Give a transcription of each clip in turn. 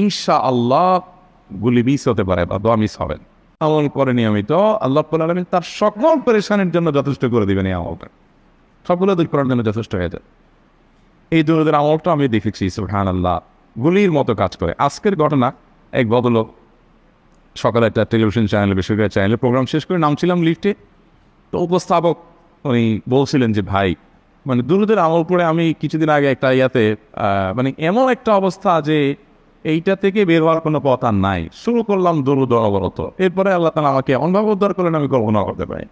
ইনশা আল্লাহ গুলি মিস হতে পারে বা দোয়া মিস হবেন আমল করে নিয়মিত আল্লাহ আলমিন তার সকল পরেশানের জন্য যথেষ্ট করে দিবেন এই আমলটা। সবগুলো দূর করার জন্য যথেষ্ট হয়ে যায়। এই দূরদের আমলটা আমি দেখেছি সুহান আল্লাহ গুলির মতো কাজ করে। আজকের ঘটনা, এক ভদ্রলোক সকালে একটা টেলিভিশন চ্যানেলে বেসরকারি চ্যানেলে প্রোগ্রাম শেষ করে নামছিলাম লিফটে। তো উপস্থাপক, উনি বলছিলেন যে, ভাই মানে দুরুদের আমল করে আমি কিছুদিন আগে একটা ইয়াতে মানে এমন একটা অবস্থা যে এইটা থেকে বের হওয়ার কোনো পথ আর নাই। শুরু করলাম দরুদ অবরত এরপরে আল্লাহ তালা আমাকে এমনভাবে উদ্ধার করলেন, আমি কল্পনা করতে পারি।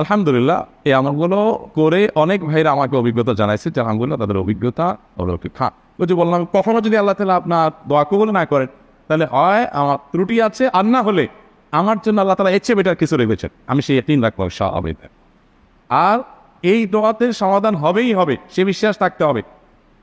আলহামদুলিল্লাহ, এই আমলগুলো করে অনেক ভাইরা আমাকে অভিজ্ঞতা জানাইছে যে আলহামদুলিল্লাহ তাদের অভিজ্ঞতা অলৌকিক। হ্যাঁ ওই যে বললাম, কখনো যদি আল্লাহ তালা আপনার দোয়া কবুল না করেন, তাহলে হয় আমার ত্রুটি আছে আর না হলে আমার জন্য আল্লাহ তালা চেয়ে বেটার কিছু রেখেছেন। আমি সেই তিন রাখব স্বাভাবিক আর এই দোয়াতে সমাধান হবেই হবে, সে বিশ্বাস থাকতে হবে।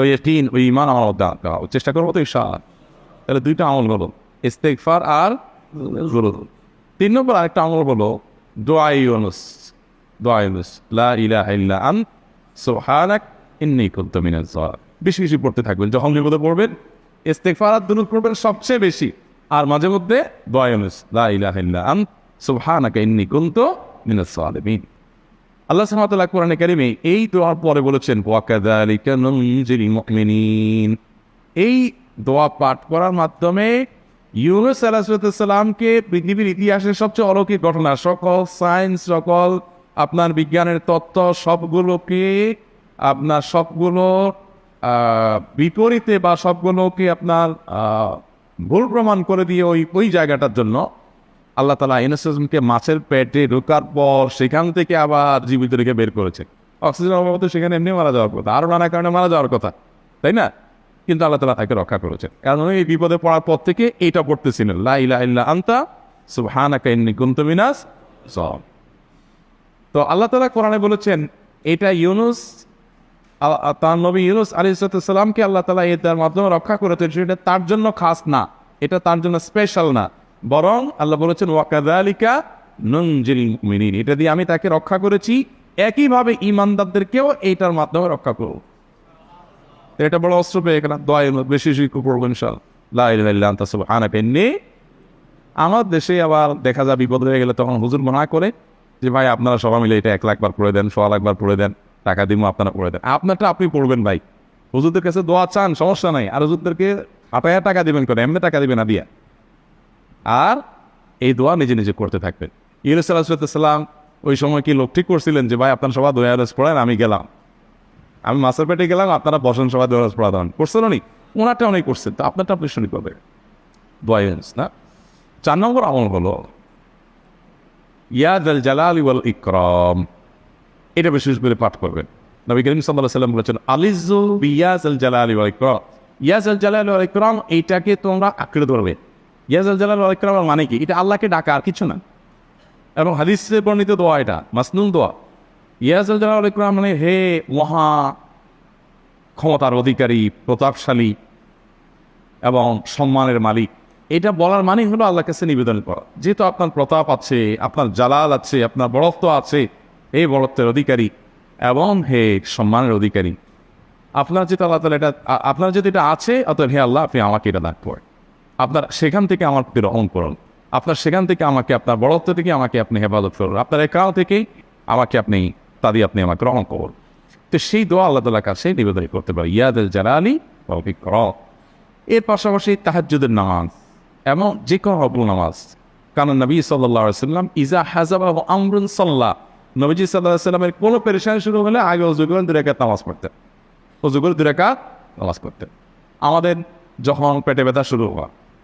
ওই তিন, ওই ইমান আমার মধ্যে আনতে। চেষ্টা করব তো ইনশা তাহলে দুইটা আমল হলো ইস্তেকফার আর তিন নম্বর আরেকটা আমল হলো দোয়া ইউনুস। দোয়া ইউনুস। লা ইলাহা ইল্লা আন সুবহানাক ইন্নী মিনাজ বেশি বেশি পড়তে থাকবেন। যখন বিপদে পড়বেন ইস্তেকফার আর দুরুদ পড়বেন সবচেয়ে বেশি। আর মাঝে মধ্যে দোয়া ইউনুস। লা ইলাহা ইল্লা আন সুবহানাকা ইন্নী কুনতু মিনাজ জালিমিন। আল্লাহ সামাতাল্লাহ কোরআনে কারিমে এই দোয়ার পরে বলেছেন এই দোয়া পাঠ করার মাধ্যমে ইউনুস আলাহিসামকে পৃথিবীর ইতিহাসের সবচেয়ে অলৌকিক ঘটনা, সকল সায়েন্স, সকল আপনার বিজ্ঞানের তত্ত্ব, সবগুলোকে আপনার সবগুলো বিপরীতে বা সবগুলোকে আপনার ভুল প্রমাণ করে দিয়ে ওই ওই জায়গাটার জন্য আল্লাহ তালা ইনোসেসমকে মাছের পেটে ঢোকার পর সেখান থেকে আবার জীবিত রেখে বের করেছে অক্সিজেন অভাব তো সেখানে এমনি মারা যাওয়ার কথা। আরও নানা কারণে মারা যাওয়ার কথা। তাই না? কিন্তু আল্লাহ তালা তাকে রক্ষা করেছেন। কারণ এই বিপদে পড়ার পর থেকে এইটা পড়তেছিলেন লা ইলা ইল্লা আন্তা মিনাস তো আল্লাহ তালা কোরআনে বলেছেন, এটা ইউনুস তার নবী ইউনুস আলী সালামকে আল্লাহ তালা এটার মাধ্যমে রক্ষা করেছেন। সেটা তার জন্য খাস না। এটা তার জন্য স্পেশাল না। বরং আল্লাহ বলেছেন ওয়াকাদালিকা নুনজিল মুমিনিন। এটা দিয়ে আমি তাকে রক্ষা করেছি। একইভাবে ইমানদারদেরকেও এইটার মাধ্যমে রক্ষা করব। এটা বড় অস্ত্র পেয়ে গেলাম। দোয়া বেশি করব আমার দেশে আবার দেখা যায় বিপদ হয়ে গেলে তখন হুজুর মনা করে যে, ভাই, আপনারা সবাই মিলে এটা এক লাখ বার পড়ে দেন, সোয়া লাখ বার পড়ে দেন, টাকা দিব আপনারা পড়ে দেন। আপনারটা আপনি পড়বেন ভাই। হুজুরদের কাছে দোয়া চান, সমস্যা নাই। আর হুজুরদেরকে হাতায়া টাকা দিবেন করে এমনি টাকা দিবেন না দিয়া। আর এই দোয়া নিজে নিজে করতে থাকবেন। ইউনুস আলাহিসাল্লাম ওই সময় কি লোক ঠিক করছিলেন যে, ভাই, আপনার সবাই দোয়া পড়েন, আমি গেলাম। আমি মাছের পেটে গেলাম, আপনারা বসেন সবাই দোয়া পড়া দেন। করছেন উনি। ওনারটা অনেক করছেন। তো আপনারটা আপনি শুনি পাবে দোয়া ইউনুস, না? চার নম্বর আমল হলো ইয়াদ আল জালাল ওয়াল ইকরাম। এটা বিশেষ করে পাঠ করবেন। নবী করিম সাল্লাহ সাল্লাম বলেছেন আলিজু বিয়াজ আল জালাল ওয়াল ইকরাম। ইয়াজ আল জালাল ওয়াল ইকরাম, এইটাকে তোমরা আঁকড়ে ধরবে ইয়াজ আল জালাল ওয়াল ইকরাম মানে কি? এটা আল্লাহকে ডাকা আর কিছু না। এবং হাদিসে বর্ণিত দোয়া এটা, মাসনুন দোয়া। ইয়াজ আল জালাল ওয়াল ইকরাম মানে হে মহা ক্ষমতার অধিকারী, প্রতাপশালী এবং সম্মানের মালিক। এটা বলার মানে হলো আল্লাহর কাছে নিবেদন করা। যেহেতু আপনার প্রতাপ আছে, আপনার জালাল আছে, আপনার বড়ত্ব আছে এই বড়ত্বের অধিকারী এবং হে সম্মানের অধিকারী। আপনার যেটা আল্লাহ তালা এটা আপনার যদি এটা আছে, অতএব হে আল্লাহ, আপনি আমাকে এটা দান করেন। আপনার সেখান থেকে আমার প্রতি করুন। আপনার সেখান থেকে আমাকে, আপনার বড়ত্ব থেকে আমাকে আপনি হেফাজত করুন। আপনার একাল থেকেই আমাকে আপনি তা দিয়ে আপনি আমাকে রহম করুন। তো সেই দোয়া আল্লাহ তালার কাছে নিবেদন করতে পারি। ইয়াদ জালালি কর এর পাশাপাশি তাহাজ্জুদের নামাজ এবং যে কোনো হবুল নামাজ। কারণ নবী সাল্লাহ সাল্লাম ইজা হাজাবা আমরুন সাল্লাহ নবীজি সাল্লাহ সাল্লামের কোনো পেরেশানি শুরু হলে আগে অজু করে দুরেকাত নামাজ পড়তেন। অজু করে দুরেকাত নামাজ পড়তেন। আমাদের যখন পেটে ব্যথা শুরু হওয়া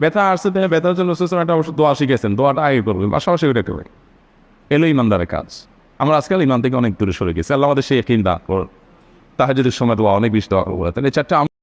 ব্যথা আসছে তিনি ব্যথার জন্য সুস্থ একটা অবশ্য দোয়া শিখেছেন, দোয়াটা আগে করবেন, পাশাপাশি ওইটা করবেন এলো ইমানদারের কাজ। আমরা আজকাল ইমান থেকে অনেক দূরে সরে গেছি। আল্লাহ আমাদের সেই একই দান করুন। তাহাজুদের সময় দোয়া অনেক বেশি দোয়া করব তাহলে চারটা